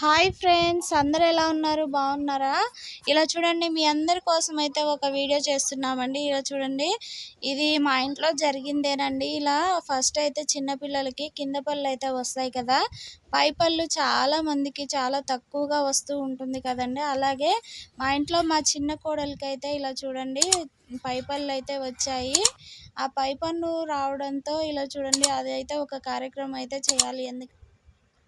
Hi friends అందరు ఎలా ఉన్నారు? బాగున్నారా? ఇలా చూడండి మీ అందరి కోసం అయితే ఒక వీడియో చేస్తున్నామండి. ఇలా చూడండి ఇది మా ఇంట్లో జరిగిందేనండి. ఇలా ఫస్ట్ అయితే చిన్నపిల్లలకి కింద పళ్ళు అయితే వస్తాయి కదా. పై పళ్ళు చాలా మందికి చాలా తక్కువగా వస్తూ ఉంటుంది కదండి. అలాగే మా ఇంట్లో మా చిన్న కోడలికి అయితే ఇలా చూడండి పై పళ్ళు అయితే వచ్చాయి. ఆ పై పన్ను రావడంతో ఇలా చూడండి అదైతే ఒక కార్యక్రమం అయితే చేయాలి. ఎందుకు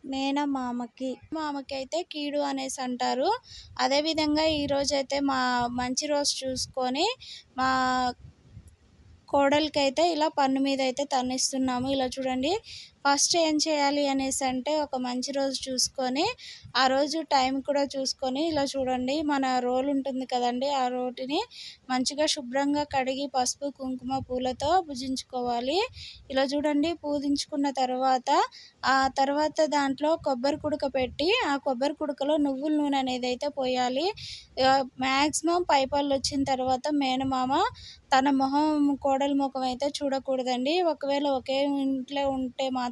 మేనమామకి మామకి. అయితే కీడు అనేసి అంటారు. అదేవిధంగా ఈరోజు అయితే మా మంచి రోజు చూసుకొని మా కోడలికి అయితే ఇలా పన్ను మీద అయితే తన్నిస్తున్నాము. ఇలా చూడండి. ఫస్ట్ ఏం చేయాలి అనేసి అంటే ఒక మంచి రోజు చూసుకొని ఆ రోజు టైం కూడా చూసుకొని ఇలా చూడండి మన రోల్ ఉంటుంది కదండి ఆ రోటిని మంచిగా శుభ్రంగా కడిగి పసుపు కుంకుమ పూలతో పూజించుకోవాలి ఇలా చూడండి పూజించుకున్న తర్వాత ఆ తర్వాత దాంట్లో కొబ్బరి కుడక పెట్టి ఆ కొబ్బరి కుడకలో నువ్వుల నూనె అనేది అయితే పోయాలి. మ్యాక్సిమం పైపాలు వచ్చిన తర్వాత మేనమామ తన మొహం కోడలి ముఖం అయితే చూడకూడదండి. ఒకవేళ ఒకే ఇంట్లో ఉంటే మాత్రం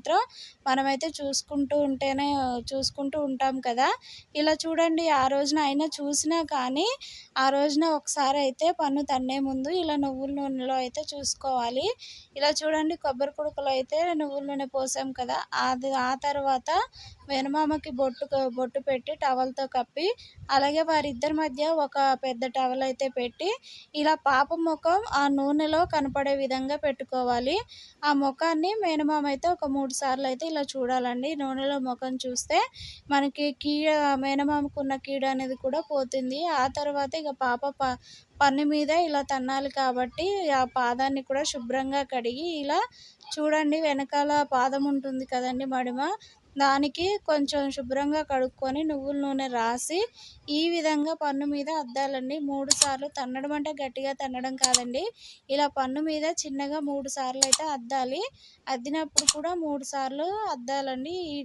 మనమైతే చూసుకుంటూ ఉంటేనే చూసుకుంటూ ఉంటాం కదా. ఇలా చూడండి ఆ రోజున అయినా చూసినా కానీ ఆ రోజున ఒకసారి అయితే పన్ను తన్నే ముందు ఇలా నువ్వుల నూనెలో అయితే చూసుకోవాలి. ఇలా చూడండి కొబ్బరి కుడుకలో అయితే నువ్వుల నూనె పోసాం కదా. అది ఆ తర్వాత వెనుమామకి బొట్టు బొట్టు పెట్టి టవల్తో కప్పి అలాగే వారిద్దరి మధ్య ఒక పెద్ద టవల్ అయితే పెట్టి ఇలా పాప ముఖం ఆ నూనెలో కనపడే విధంగా పెట్టుకోవాలి. ఆ ముఖాన్ని మేనమామ అయితే ఒక మూడు సార్లు అయితే ఇలా చూడాలండి. నూనెలో ముఖం చూస్తే మనకి కీడ మేనమామకున్న కీడ అనేది కూడా పోతుంది. ఆ తర్వాత ఇక పాప ప పన్ను మీద ఇలా తన్నాలి కాబట్టి ఆ పాదాన్ని కూడా శుభ్రంగా కడిగి ఇలా చూడండి వెనకాల పాదం ఉంటుంది కదండి మడిమ. దానికి కొంచెం శుభ్రంగా కడుక్కొని నువ్వుల నూనె రాసి ఈ విధంగా పన్ను మీద అద్దాలండి. మూడు సార్లు తన్నడం అంటే గట్టిగా తన్నడం కాదండి. ఇలా పన్ను మీద చిన్నగా మూడు సార్లు అయితే అద్దాలి. అద్దినప్పుడు కూడా మూడు సార్లు అద్దాలండి. ఈ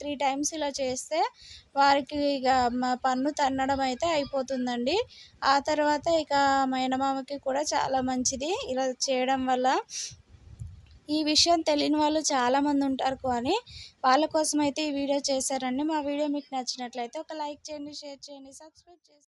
త్రీ టైమ్స్ ఇలా చేస్తే వారికి ఇక పన్ను తన్నడం అయితే అయిపోతుందండి. ఆ తర్వాత ఇక మైనమామకి కూడా చాలా మంచిది ఇలా చేయడం వల్ల. ఈ విషయం తెలియని వాళ్ళు చాలామంది ఉంటారు కానీ వాళ్ళ కోసం అయితే ఈ వీడియో చేశారండి. మా వీడియో మీకు నచ్చినట్లయితే ఒక లైక్ చేయండి షేర్ చేయండి సబ్స్క్రైబ్ చేసి